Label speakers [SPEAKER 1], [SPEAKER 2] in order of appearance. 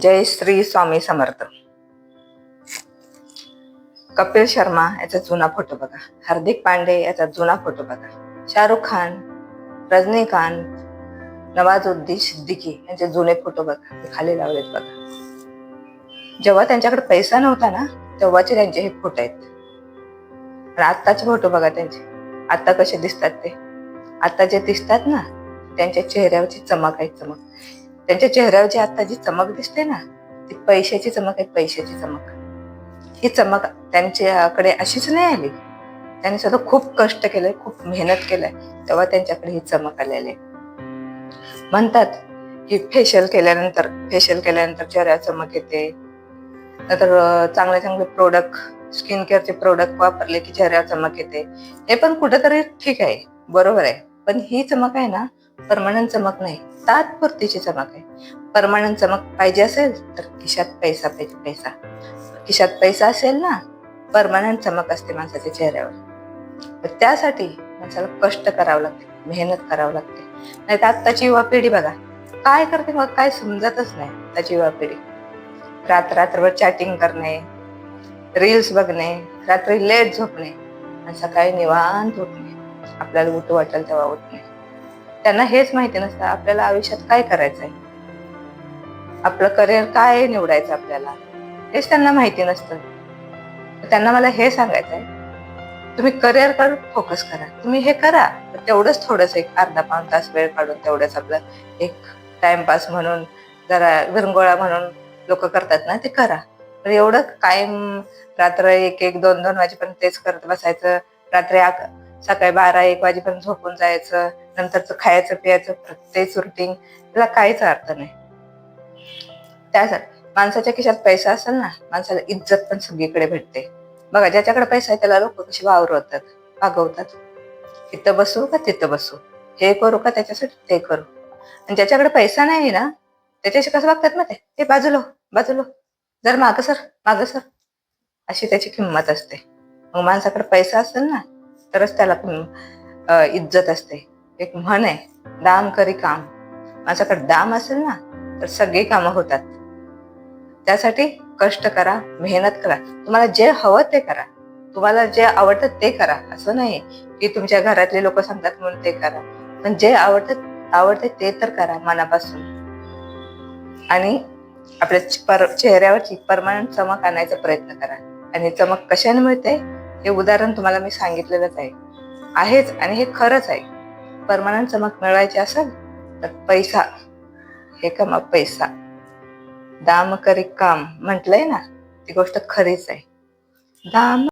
[SPEAKER 1] जय श्री स्वामी समर्थ. कपिल शर्मा याचा जुना फोटो बघा. हार्दिक पांडे याचा जुना फोटो बघा. शाहरुख खान रजनीकांत नवाजुद्दीन सिद्दीकी यांचे जुने फोटो बघा. खाली लावलेत बघा. जेव्हा त्यांच्याकडे पैसा नव्हता ना तेव्हाचे त्यांचे हे फोटो आहेत. आणि आत्ताचे फोटो बघा त्यांचे. आता कसे दिसतात ते. आता जे दिसतात ना त्यांच्या चेहऱ्यावरची चमक आहे चमक. त्यांच्या चेहऱ्यावरची आता जी चमक दिसते ना ती पैशाची चमक आहे पैशाची चमक. ही चमक त्यांच्याकडे अशीच नाही आली. त्यांनी स्वतः खूप कष्ट केलंय खूप मेहनत केलंय तेव्हा त्यांच्याकडे ही चमक आलेली म्हणतात की फेशियल केल्यानंतर फेशियल केल्यानंतर चेहऱ्यावर चमक येते. नंतर चांगले चांगले प्रोडक्ट स्किन केअरचे प्रोडक्ट वापरले की चेहऱ्यावर चमक येते. हे पण कुठेतरी ठीक आहे बरोबर आहे. पण ही चमक आहे ना परमनंट चमक नाही तात्पुरतीची चमक आहे. परमनंट चमक पाहिजे असेल तर खिशात पैसा पाहिजे पैसा. खिशात पैसा असेल ना परमानंट चमक असते माणसाच्या चेहऱ्यावर. तर त्यासाठी माणसाला कष्ट करावं लागते मेहनत करावं लागते. नाही तर आत्ताची युवा पिढी बघा काय करते मग काय समजतच नाही आत्ताची युवा पिढी. रात रात्रभर चॅटिंग करणे रील्स बघणे रात्री लेट झोपणे आणि सकाळी निवांत उठणे आपल्याला उठू वाटेल तेव्हा उठणे. त्यांना हेच माहिती नसतं आपल्याला आयुष्यात काय करायचं आहे आपलं करिअर काय निवडायचं आपल्याला? हेच त्यांना माहिती नसतं. त्यांना मला हे सांगायचं आहे तुम्ही करिअरकडे फोकस करा. तुम्ही हे करा. तेवढंच थोडंसं एक अर्धा पाऊण तास वेळ काढून तेवढंच आपलं एक टाइमपास म्हणून जरा विरंगोळा म्हणून लोक करतात ना ते करा. पण एवढं कायम रात्र एक एक दोन दोन वाजेपर्यंत तेच करत बसायचं. रात्री सकाळी बारा एक वाजेपर्यंत झोपून जायचं. नंतरचं खायचं प्यायचं प्रत्येक रुटीन त्याला काहीच अर्थ नाही. त्यासाठी माणसाच्या खिशात पैसा असेल ना माणसाला इज्जत पण सगळीकडे भेटते. बघा ज्याच्याकडे पैसा आहे त्याला लोक कशी वावरवतात वागवतात इथं बसू का तिथं बसू? हे करू का त्याच्यासाठी? ते करू. आणि ज्याच्याकडे पैसा नाही ना त्याच्याशी कसं वागतात ना ते ते बाजूलो बाजूला हो, हो. जर माग सर माग सर. अशी त्याची किंमत असते. मग माणसाकडे पैसा असेल ना तरच त्याला इज्जत असते. एक म्हण आहे दाम करी काम. माझ्याकडे दाम असेल ना तर सगळी कामं होतात. त्यासाठी कष्ट करा मेहनत करा. तुम्हाला जे हवं ते करा. तुम्हाला जे आवडतं ते करा. असं नाही की तुमच्या घरातले लोक सांगतात म्हणून ते करा. पण जे आवडतं आवडते ते तर करा मनापासून. आणि आपल्या पर चेहऱ्यावरची परमानंट चमक आणायचा प्रयत्न करा. आणि चमक कशाने मिळते? हे उदाहरण तुम्हाला मी सांगितलेलंच आहे. आहेच आणि हे खरंच आहे. परमनंट चमक मिळवायची असेल तर पैसा हे कमा पैसा. दाम करी काम म्हटलंय ना ती गोष्ट खरीच आहे. दाम